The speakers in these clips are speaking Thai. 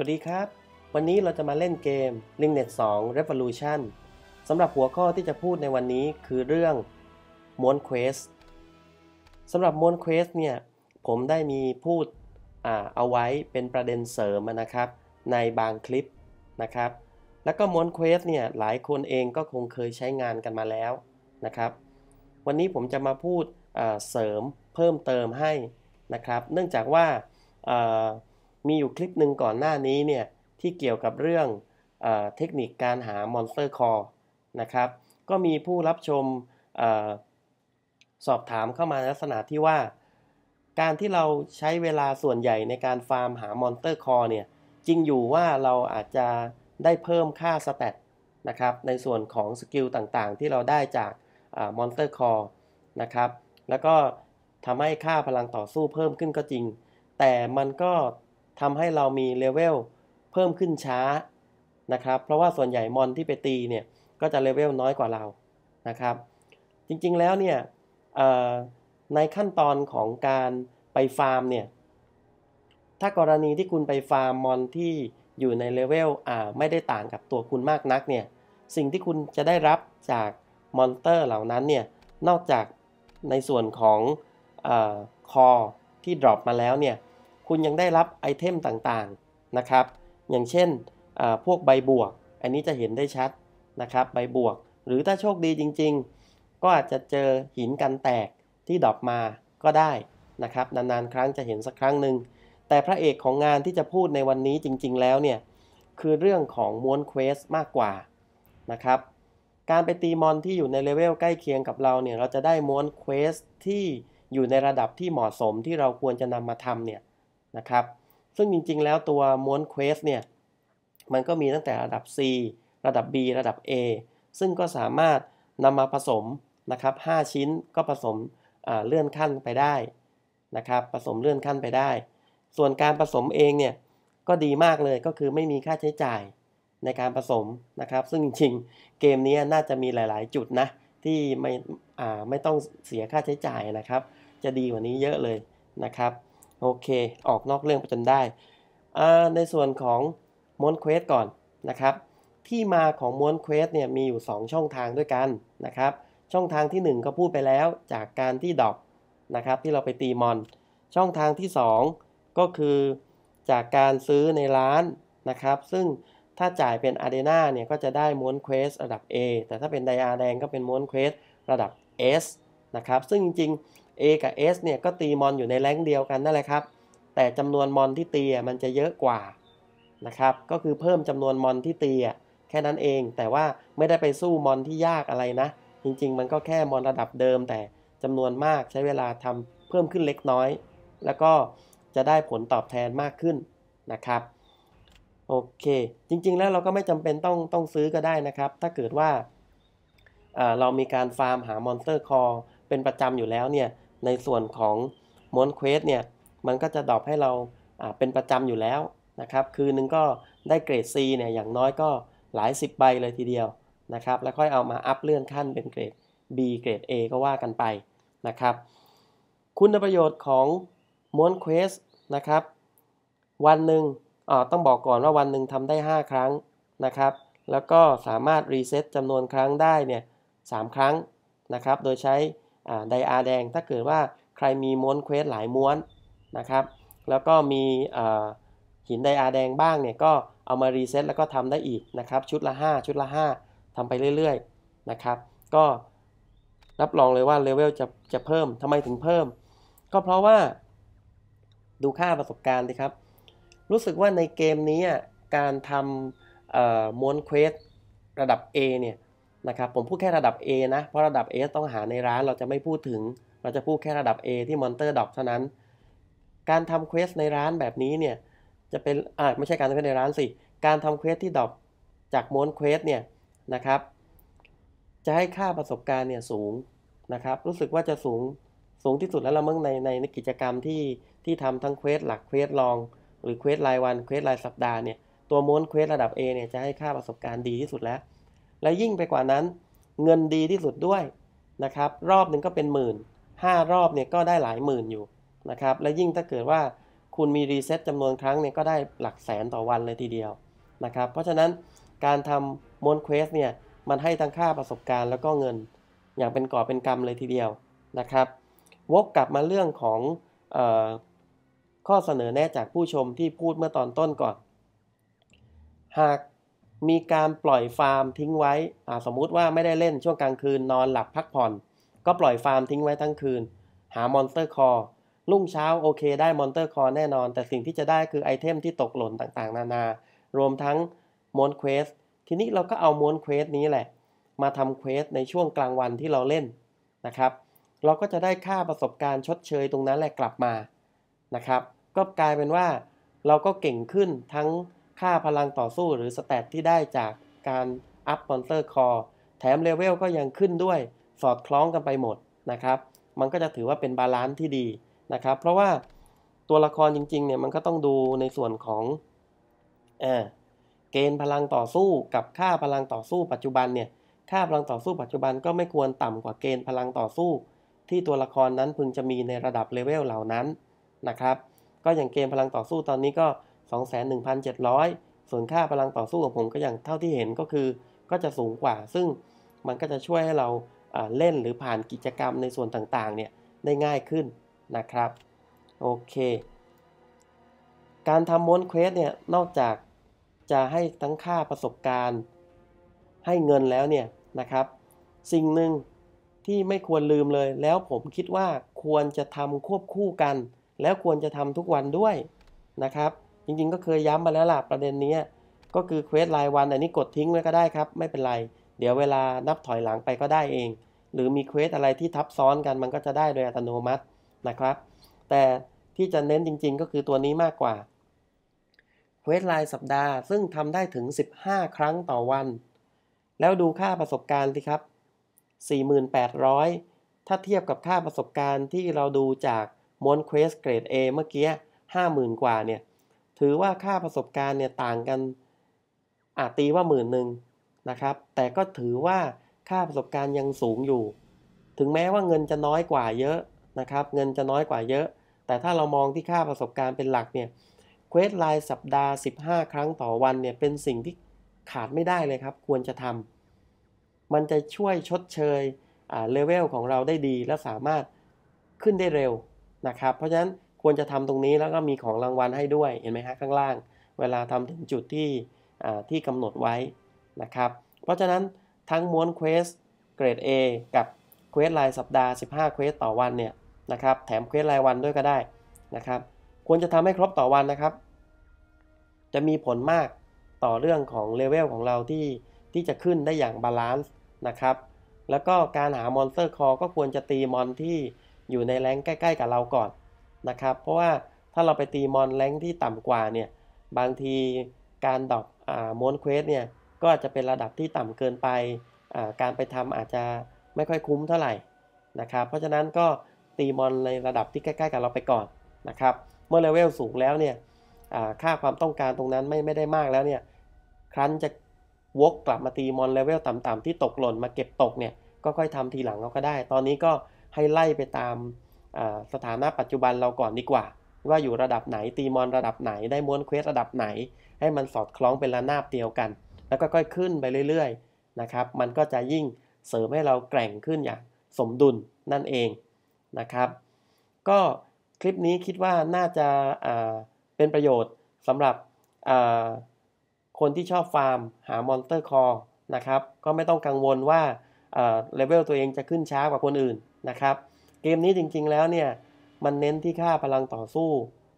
วัสดีครับ วันนี้เราจะมาเล่นเกม Ringnet 2 Revolution สำหรับหัวข้อที่จะพูดในวันนี้คือเรื่องม้วนเควสสำหรับม้วนเควสเนี่ย ผมได้มีพูดเอาไว้เป็นประเด็นเสริมนะครับ ในบางคลิปนะครับ แล้วก็ม้วนเควสเนี่ย หลายคนเองก็คงเคยใช้งานกันมาแล้วนะครับ วันนี้ผมจะมาพูดเสริมเพิ่มเติมให้นะครับ เนื่องจากว่า มีอยู่คลิปหนึ่งก่อนหน้านี้เนี่ยที่เกี่ยวกับเรื่องเอเทคนิคการหามอนสเตอร์คอร์นะครับ ก็มีผู้รับชมอสอบถามเข้ามาในลักษณะที่ว่า การที่เราใช้เวลาส่วนใหญ่ในการฟาร์มหามอนสเตอร์คอร์เนี่ยจริงอยู่ว่าเราอาจจะได้เพิ่มค่าสเตตนะครับในส่วนของสกิลต่างๆ ที่เราได้จากมอนสเตอร์คอร์นะครับแล้วก็ทำให้ค่าพลังต่อสู้เพิ่มขึ้นก็จริง แต่มันก็ ทำให้เรามีเลเวลเพิ่มขึ้นช้านะครับ เพราะว่าส่วนใหญ่มอนที่ไปตีเนี่ยก็จะเลเวลน้อยกว่าเรานะครับ จริงๆแล้วเนี่ยในขั้นตอนของการไปฟาร์มเนี่ยถ้ากรณีที่คุณไปฟาร์มมอนที่อยู่ในเลเวลไม่ได้ต่างกับตัวคุณมากนักเนี่ยสิ่งที่คุณจะได้รับจากมอนเตอร์เหล่านั้นเนี่ยนอกจากในส่วนของอคอที่ดรอปมาแล้วเนี่ย คุณยังได้รับไอเทมต่างๆนะครับ อย่างเช่นพวกใบบวก อันนี้จะเห็นได้ชัดนะครับใบบวก หรือถ้าโชคดีจริง ๆ ก็อาจจะเจอหินกันแตกที่ดรอปมาก็ได้นะครับนานๆ ครั้งจะเห็นสักครั้งหนึ่งแต่พระเอกของงานที่จะพูดในวันนี้จริง ๆ แล้วเนี่ยคือเรื่องของม้วนเควสมากกว่านะครับการไปตีมอนที่อยู่ในเลเวลใกล้เคียงกับเราเนี่ยเราจะได้ม้วนเควสที่อยู่ในระดับที่เหมาะสมที่เราควรจะนำมาทำเนี่ย นะครับ ซึ่งจริงๆ แล้วตัวม้วนเควสเนี่ย มันก็มีตั้งแต่ระดับ C ระดับ B ระดับ A ซึ่งก็สามารถนำมาผสมนะครับ 5 ชิ้นก็ผสมเลื่อนขั้นไปได้นะครับ ผสมเลื่อนขั้นไปได้ ส่วนการผสมเองเนี่ยก็ดีมากเลยก็คือไม่มีค่าใช้จ่ายในการผสมนะครับ ซึ่งจริงๆ เกมนี้น่าจะมีหลาย ๆ จุดนะที่ไม่ไม่ต้องเสียค่าใช้จ่ายนะครับ จะดีกว่านี้เยอะเลยนะครับ โอเค ออกนอกเรื่องไปจนได้ ในส่วนของม้วนเควสก่อนนะครับ ที่มาของม้วนเควสเนี่ยมีอยู่ 2 ช่องทางด้วยกันนะครับ ช่องทางที่ 1 ก็พูดไปแล้วจากการที่ดอกนะครับที่เราไปตีมอน ช่องทางที่ 2 ก็คือจากการซื้อในร้านนะครับ ซึ่งถ้าจ่ายเป็นอาร์เดนาเนี่ยก็จะได้ม้วนเควสระดับ A แต่ถ้าเป็นไดอาร์แดงก็เป็นม้วนเควสระดับ S นะครับ ซึ่งจริง A กับ S เนี่ยก็ตีมอนอยู่ในแรงเดียวกันนั่นแหละครับ แต่จำนวนมอนที่ตีมันจะเยอะกว่านะครับ ก็คือเพิ่มจำนวนมอนที่ตีแค่นั้นเอง แต่ว่าไม่ได้ไปสู้มอนที่ยากอะไรนะ จริง ๆ มันก็แค่มอนระดับเดิม แต่จำนวนมากใช้เวลาทำเพิ่มขึ้นเล็กน้อย แล้วก็จะได้ผลตอบแทนมากขึ้นนะครับโอเค จริง ๆ แล้วเราก็ไม่จำเป็นต้องต้องซื้อก็ได้นะครับ ถ้าเกิดว่าเรามีการฟาร์มหามอนสเตอร์คอเป็นประจำอยู่แล้วเนี่ย ในส่วนของมอนเควสเนี่ยมันก็จะดรอปให้เราเป็นประจำอยู่แล้วนะครับ คืนนึงก็ได้เกรด C เนี่ยอย่างน้อยก็หลาย10ใบเลยทีเดียวนะครับ แล้วค่อยเอามาอัพเลื่อนขั้นเป็นเกรด B เกรด A ก็ว่ากันไปนะครับ คุณประโยชน์ของมอนเควสนะครับ วันหนึ่งอ๋อต้องบอกก่อนว่าวันหนึ่งทำได้ 5 ครั้งนะครับ แล้วก็สามารถรีเซ็ตจำนวนครั้งได้เนี่ยสครั้งนะครับ โดยใช้ ไดอาร์แดง ถ้าเกิดว่าใครมีม้วนเควสหลายม้วนนะครับ แล้วก็มีหินไดอาร์แดงบ้างเนี่ยก็เอามารีเซ็ตแล้วก็ทำได้อีกนะครับ ชุดละ 5 ชุดละ 5ทำไปเรื่อยๆนะครับ ก็รับรองเลยว่าเลเวลจะจะเพิ่มทำไมถึงเพิ่ม ก็เพราะว่า ดูค่าประสบการณ์ดีครับ รู้สึกว่าในเกมนี้การทำม้วนเควสระดับ A เนี่ย นะครับผมพูดแค่ระดับ A นะเพราะระดับ A ต้องหาในร้านเราจะไม่พูดถึง เราจะพูดแค่ระดับ A ที่มอนเตอร์ดอกเท่านั้น การทำเควสในร้านแบบนี้เนี่ยจะเป็นอ่าไม่ใช่การทำเควสในร้านสิ การทำเควสที่ดอกจากม้วนเควสเนี่ยนะครับจะให้ค่าประสบการณ์เนี่ยสูงนะครับรู้สึกว่าจะสูงสูงที่สุดแล้วละมั้งในในกิจกรรมที่ที่ทำทั้งเควสหลักเควสลอง หรือเควสรายวันเควสรายสัปดาห์เนี่ยตัวม้วนเควสระดับ A เนี่ยจะให้ค่าประสบการณ์ดีที่สุดแล้ว และยิ่งไปกว่านั้น เงินดีที่สุดด้วยนะครับ รอบหนึ่งก็เป็นหมื่นห้ารอบเนี่ยก็ได้หลายหมื่นอยู่นะครับ และยิ่งถ้าเกิดว่าคุณมีรีเซ็ตจำนวนครั้งเนี่ยก็ได้หลักแสนต่อวันเลยทีเดียวนะครับ เพราะฉะนั้นการทำมอนเควสเนี่ยมันให้ทั้งค่าประสบการณ์แล้วก็เงินอย่างเป็นก่อเป็นกรรมเลยทีเดียวนะครับ วกกลับมาเรื่องของออข้อเสนอแนะจากผู้ชมที่พูดเมื่อตอนต้นก่อน หาก มีการปล่อยฟาร์มทิ้งไว้สมมุติว่าไม่ได้เล่นช่วงกลางคืนนอนหลับพักผ่อน ก็ปล่อยฟาร์มทิ้งไว้ทั้งคืน หามอนสเตอร์คอร์รุ่งเช้าโอเคได้มอนสเตอร์คอร์แน่นอน แต่สิ่งที่จะได้คือไอเทมที่ตกหล่นต่างๆ นานารวมทั้งมอนเควสทีนี้เราก็เอามอนเควสนี้แหละ มาทำเควสในช่วงกลางวันที่เราเล่นนะครับ เราก็จะได้ค่าประสบการณ์ชดเชยตรงนั้นแหละกลับมานะครับ ก็กลายเป็นว่าเราก็เก่งขึ้นทั้ง ค่าพลังต่อสู้หรือสเตตที่ได้จากการอัพมอนสเตอร์คอร์แถมเลเวลก็ยังขึ้นด้วยสอดคล้องกันไปหมดนะครับ มันก็จะถือว่าเป็นบาลานซ์ที่ดีนะครับ เพราะว่าตัวละครจริงๆเนี่ยมันก็ต้องดูในส่วนของเเกณฑ์พลังต่อสู้กับค่าพลังต่อสู้ปัจจุบันเนี่ยค่าพลังต่อสู้ปัจจุบันก็ไม่ควรต่ำกว่าเกณฑ์พลังต่อสู้ ที่ตัวละครนั้นพึงจะมีในระดับเลเวลเหล่านั้นนะครับ ก็อย่างเกณฑ์พลังต่อสู้ตอนนี้ก็ 21,700 ส่วนค่าพลังต่อสู้ของผมก็อย่างเท่าที่เห็นก็คือ ก็จะสูงกว่า ซึ่งมันก็จะช่วยให้เราเล่นหรือผ่านกิจกรรมในส่วนต่างๆเนี่ยได้ง่ายขึ้นนะครับโอเค การทำมอนเควสเนี่ยนอกจากจะให้ทั้งค่าประสบการณ์ ให้เงินแล้วเนี่ยนะครับ สิ่งหนึ่งที่ไม่ควรลืมเลย แล้วผมคิดว่าควรจะทำควบคู่กัน แล้วควรจะทำทุกวันด้วยนะครับ จริงๆ ก็เคยย้ำมาแล้วล่ะประเด็นนี้ก็คือเควสรายวันอันนี้กดทิ้งไว้ก็ได้ครับ ไม่เป็นไร เดี๋ยวเวลานับถอยหลังไปก็ได้เอง หรือมีเควสอะไรที่ทับซ้อนกันมันก็จะได้โดยอัตโนมัตินะครับ แต่ที่จะเน้นจริง ๆ ก็คือตัวนี้มากกว่าเควสรายสัปดาห์ ซึ่งทำได้ถึง 15 ครั้งต่อวัน แล้วดูค่าประสบการณ์สิครับ 4,800 ถ้าเทียบกับค่าประสบการณ์ที่เราดูจากมอนเควสเกรด A เมื่อกี้ 50,000 กว่าเนี่ย ถือว่าค่าประสบการณ์เนี่ยต่างกันอาจตีว่าหมื่นหนึ่งนะครับ แต่ก็ถือว่าค่าประสบการณ์ยังสูงอยู่ ถึงแม้ว่าเงินจะน้อยกว่าเยอะนะครับ เงินจะน้อยกว่าเยอะ แต่ถ้าเรามองที่ค่าประสบการณ์เป็นหลักเนี่ยเควสไลน์สัปดาห์ 15 ครั้งต่อวันเนี่ยเป็นสิ่งที่ขาดไม่ได้เลยครับ ควรจะทำมันจะช่วยชดเชยเลเวลของเราได้ดีและสามารถขึ้นได้เร็วนะครับ เพราะฉะนั้น ควรจะทำตรงนี้แล้วก็มีของรางวัลให้ด้วยเห็นไหมฮะข้างล่าง เวลาทำถึงจุดที่ที่กำหนดไว้นะครับ เพราะฉะนั้นทั้งม้วนเควสเกรด A กับเควสรายสัปดาห์ 15เควสต่อวันเนี่ยนะครับแถมเควสรายวันด้วยก็ได้นะครับควรจะทำให้ครบต่อวันนะครับ จะมีผลมากต่อเรื่องของเลเวลของเราที่ที่จะขึ้นได้อย่างบาลานซ์นะครับ แล้วก็การหามอนสเตอร์คอก็ควรจะตีมอนที่อยู่ในแรงใกล้ ๆ กับเราก่อน นะครับ เพราะว่าถ้าเราไปตีมอนแรงที่ต่ำกว่าเนี่ยบางทีการดอกมอนเควสเนี่ยก็อาจจะเป็นระดับที่ต่ำเกินไปการไปทำอาจจะไม่ค่อยคุ้มเท่าไหร่นะครับ เพราะฉะนั้นก็ตีมอนในระดับที่ใกล้ ๆ กับเราไปก่อนนะครับ เมื่อเลเวลสูงแล้วเนี่ยค่าความต้องการตรงนั้นไม่ไม่ได้มากแล้วเนี่ยครั้นจะวกกลับมาตีมอนเลเวลต่ำๆที่ตกหล่นมาเก็บตกเนี่ยก็ค่อยทำทีหลังเราก็ได้ ตอนนี้ก็ให้ไล่ไปตาม สถานะปัจจุบันเราก่อนดีกว่า ว่าอยู่ระดับไหนตีมอนระดับไหนได้ม้วนเควสระดับไหน ให้มันสอดคล้องเป็นระนาบเดียวกัน แล้วก็ค่อยขึ้นไปเรื่อยๆนะครับมันก็จะยิ่งเสริมให้เราแกร่งขึ้นอย่างสมดุลนั่นเองนะครับ ก็คลิปนี้คิดว่าน่าจะเป็นประโยชน์สำหรับคนที่ชอบฟาร์มหามอนสเตอร์คอร์นะครับ ก็ไม่ต้องกังวลว่าเลเวลตัวเองจะขึ้นช้ากว่าคนอื่นนะครับ เกมนี้จริงๆแล้วเนี่ยมันเน้นที่ค่าพลังต่อสู้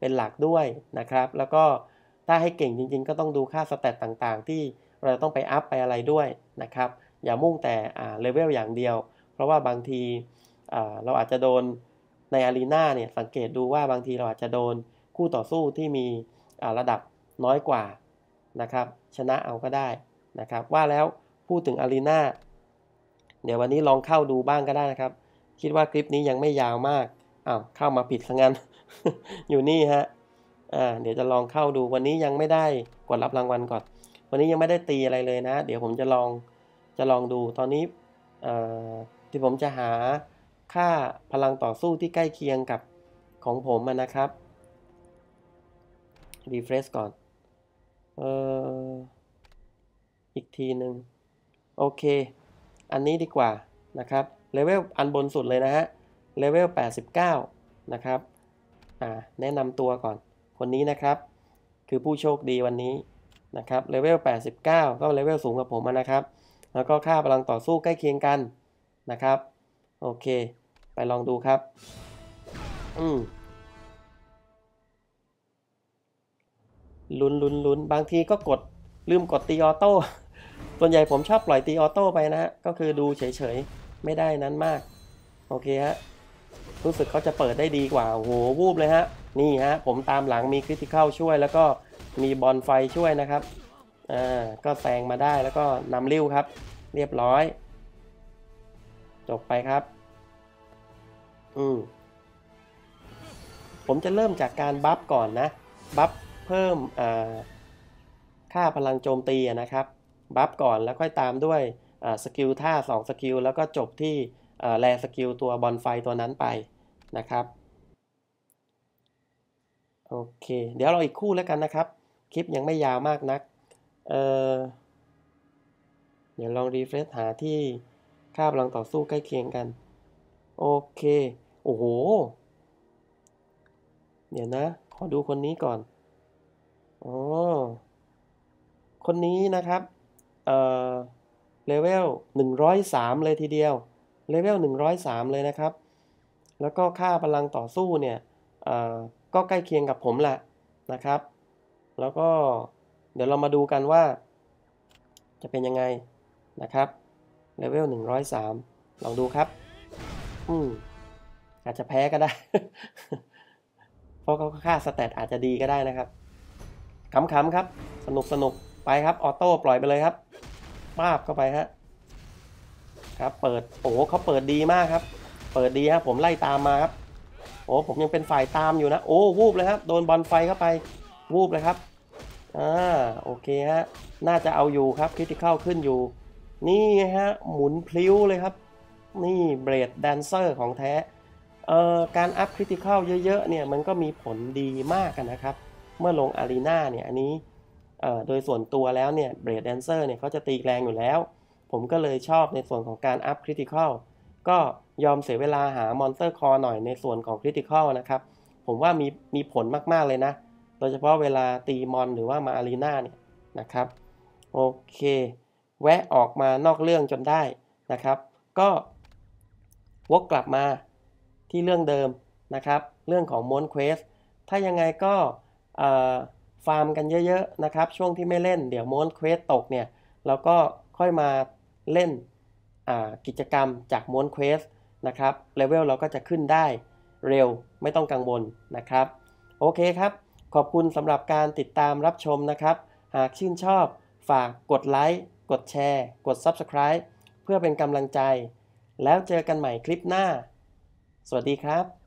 เป็นหลักด้วยนะครับ แล้วก็ถ้าให้เก่งจริงๆ ก็ต้องดูค่าสเตตต่างๆ ที่เราต้องไปอัพไปอะไรด้วยนะครับ อย่ามุ่งแต่เลเวลอย่างเดียว เพราะว่าบางทีเราอาจจะโดนในอารีนาเนี่ยสังเกตดูว่าบางทีเราอาจจะโดนคู่ต่อสู้ที่มีระดับน้อยกว่านะครับ ชนะเอาก็ได้นะครับ ว่าแล้วพูดถึงอารีนาเดี๋ยววันนี้ลองเข้าดูบ้างก็ได้นะครับ คิดว่าคลิปนี้ยังไม่ยาวมากอ้าวเข้ามาผิดซะงั้น อยู่นี่ฮะอ่าเดี๋ยวจะลองเข้าดูวันนี้ยังไม่ได้กดรับรางวัลก่อน วันนี้ยังไม่ได้ตีอะไรเลยนะ เดี๋ยวผมจะลองจะลองดูตอนนี้ที่ผมจะหาค่าพลังต่อสู้ที่ใกล้เคียงกับของผมนะครับรีเฟรชก่อนเอ่ออีกทีหนึ่งโอเค อันนี้ดีกว่านะครับ เลเวลอันบนสุดเลยนะฮะ เลเวล 89 นะครับ อ่า แนะนำตัวก่อน คนนี้นะครับ คือผู้โชคดีวันนี้นะครับ เลเวล 89 ก็เลเวลสูงกว่าผมนะครับ แล้วก็ค่าพลังต่อสู้ใกล้เคียงกันนะครับ โอเค ไปลองดูครับ อืมลุ้นลุ้นลุ้นบางทีก็กดลืมกดตีออโต้ ส่วนใหญ่ผมชอบปล่อยตีออโต้ไปนะฮะ ก็คือดูเฉยๆ ไม่ได้นั้นมาก โอเคฮะรู้สึกเขาจะเปิดได้ดีกว่าโหวูบเลยฮะ นี่ฮะ ผมตามหลังมีคริติค a ลช่วย แล้วก็มีบอลไฟช่วยนะครับอ่าก็แซงมาได้แล้วก็นำริ้วครับ เรียบร้อย จบไปครับ อืมผมจะเริ่มจากการบัฟก่อนนะ บัฟเพิ่มค่าพลังโจมตีนะครับ บัฟก่อนแล้วค่อยตามด้วย สกิลท่า2สกิลแล้วก็จบที่แรสกิลตัวบอลไฟตัวนั้นไปนะครับโอเคเดี๋ยวเราอีกคู่แล้วกันนะครับ คลิปยังไม่ยาวมากนักเเดี๋ยวลองรีเฟรชหาที่ค่าพลังต่อสู้ใกล้เคียงกัน โอเค โอ้โห เดี๋ยวนะ ขอดูคนนี้ก่อนอ๋อคนนี้นะครับ เอ่อ เลเวล103 เลยทีเดียว เลเวล103 เลยนะครับ แล้วก็ค่าพลังต่อสู้เนี่ยก็ใกล้เคียงกับผมแหละนะครับ แล้วก็เดี๋ยวเรามาดูกันว่า จะเป็นยังไงนะครับเลเวล103 ลองดูครับ อืมอาจจะแพ้ก็ได้ เพราะเขาค่าสเตตอาจจะดีก็ได้นะครับขำๆครับ สนุกสนุกไปครับ ออโต้ปล่อยไปเลยครับ ป้าบเข้าไปฮะครับ เปิดโอ้เขาเปิดดีมากครับ เปิดดีครับผมไล่ตามมาครับโอ้ผมยังเป็นฝ่ายตามอยู่นะ โอ้วูบเลยครับ โดนบอลไฟเข้าไป วูบเลยครับอ่าโอเคฮะน่าจะเอาอยู่ครับคริติคอลขึ้นอยู่ นี่ฮะหมุนพลิ้วเลยครับ นี่เบรดแดนเซอร์ของแท้เอ่อการอัพคริติคอลเยอะๆเนี่ยมันก็มีผลดีมากนะครับ เมื่อลงอารีนาเนี่ยอันนี้ โดยส่วนตัวแล้วเนี่ยเบรดแดนเซอร์เนี่ยเขาจะตีแรงอยู่แล้ว ผมก็เลยชอบในส่วนของการอัพคริติคอลก็ยอมเสียเวลาหามอนสเตอร์คอร์หน่อยในส่วนของคริติคอลนะครับ ผมว่ามีมีผลมาก ๆ เลยนะ โดยเฉพาะเวลาตีมอนหรือว่ามาอารีนาเนี่ยนะครับ โอเค แวะออกมานอกเรื่องจนได้นะครับ ก็วกกลับมาที่เรื่องเดิมนะครับ เรื่องของมอนเควสถ้ายังไงก็ ฟาร์มกันเยอะๆนะครับ ช่วงที่ไม่เล่นเดี๋ยวมอนเควสตกเนี่ยเราก็ค่อยมาเล่นกิจกรรมจากมอนเควสนะครับเลเวลเราก็จะขึ้นได้เร็วไม่ต้องกังวลนะครับ โอเคครับ ขอบคุณสำหรับการติดตามรับชมนะครับ หากชื่นชอบฝากกดไลค์กดแชร์ กด Subscribe เพื่อเป็นกำลังใจ แล้วเจอกันใหม่คลิปหน้า สวัสดีครับ